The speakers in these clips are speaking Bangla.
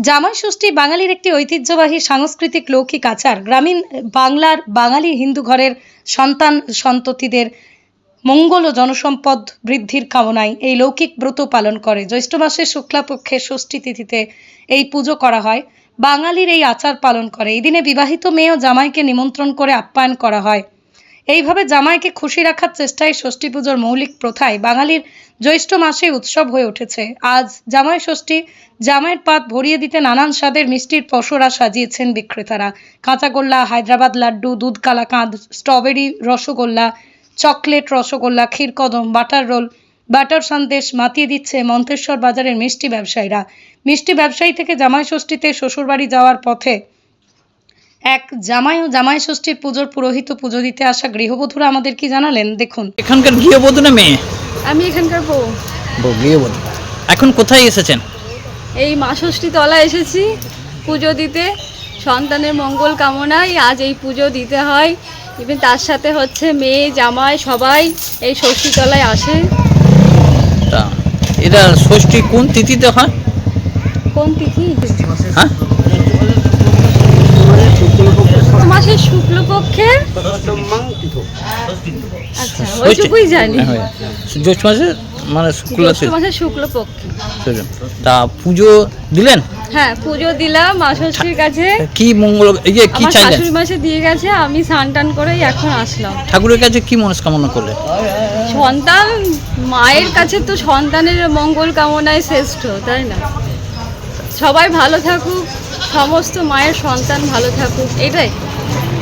জামাই ষষ্ঠী বাঙালির একটি ঐতিহ্যবাহী সাংস্কৃতিক লৌকিক আচার। গ্রামীণ বাংলার বাঙালি হিন্দু ঘরের সন্তান সন্ততিদের মঙ্গল ও জনসম্পদ বৃদ্ধির কামনায় এই লৌকিক ব্রত পালন করে। জ্যৈষ্ঠ মাসের শুক্লাপক্ষে ষষ্ঠী তিথিতে এই পুজো করা হয়। বাঙালির এই আচার পালন করে। এই দিনে বিবাহিত মেয়ে ও জামাইকে নিমন্ত্রণ করে আপ্যায়ন করা হয়। এইভাবে জামাইকে খুশি রাখার চেষ্টায় ষষ্ঠী পুজোর মৌলিক প্রথায় বাঙালির জ্যৈষ্ঠ মাসে উৎসব হয়ে উঠেছে। আজ জামাই ষষ্ঠী, জামাইয়ের পাত ভরিয়ে দিতে নানান স্বাদের মিষ্টির পসরা সাজিয়েছেন বিক্রেতারা। কাঁচাগোল্লা, হায়দ্রাবাদ লাড্ডু, দুধ kalakand, strawberry rasgulla, chocolate rasgulla, khirkadam, butter roll, butter sandesh মাতিয়ে দিচ্ছে মন্তেশ্বর বাজারের মিষ্টি ব্যবসায়ীরা। মিষ্টি ব্যবসায়ী থেকে জামাই ষষ্ঠীতে শ্বশুরবাড়ি যাওয়ার পথে এক জামাই ও জামাই ষষ্ঠীর পুজোর পুরোহিত পুজো দিতে আসা গৃহবধূরা আমাদের কি জানালেন? দেখুন। এখানকার গৃহবধূ না মেয়ে? আমি এখানকার বউ। বউ, গৃহবধূ। এখন কোথায় এসেছেন? এই মা ষষ্ঠী তলা এসেছি পুজো দিতে। সন্তানের মঙ্গল কামনায় আজ এই পুজো দিতে হয়। ইভেন তার সাথে হচ্ছে মেয়ে জামাই সবাই এই ষষ্ঠী তলায় আসে। তা এটা ষষ্ঠী কোন তিথিতে হয়? কোন তিথি? হ্যাঁ? মাসের শুক্লপক্ষের? আচ্ছা ওইটুকুই জানি। হ্যাঁ, জ্যৈষ্ঠ মাসে মানে শুক্লা মাসের শুক্লপক্ষে। তা পুজো দিলেন? হ্যাঁ পুজো দিলাম মা ষষ্ঠীর কাছে। কি মঙ্গল এই যে কি চাইলেন? শাশুড়ি মাসে দিয়ে গেছে আমি স্নান টান করেই এখন আসলাম। ঠাকুরের কাছে কি মনস্কামনা করলেন? সন্তান মায়ের কাছে তো সন্তানের মঙ্গল কামনায় শ্রেষ্ঠ তাই না? সবাই ভালো থাকুক সমস্ত মায়ের সন্তান ভালো থাকুক এটাই।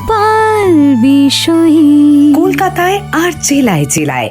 গোপাল বিষয়ী। কলকাতায় আর জেলায় জেলায়।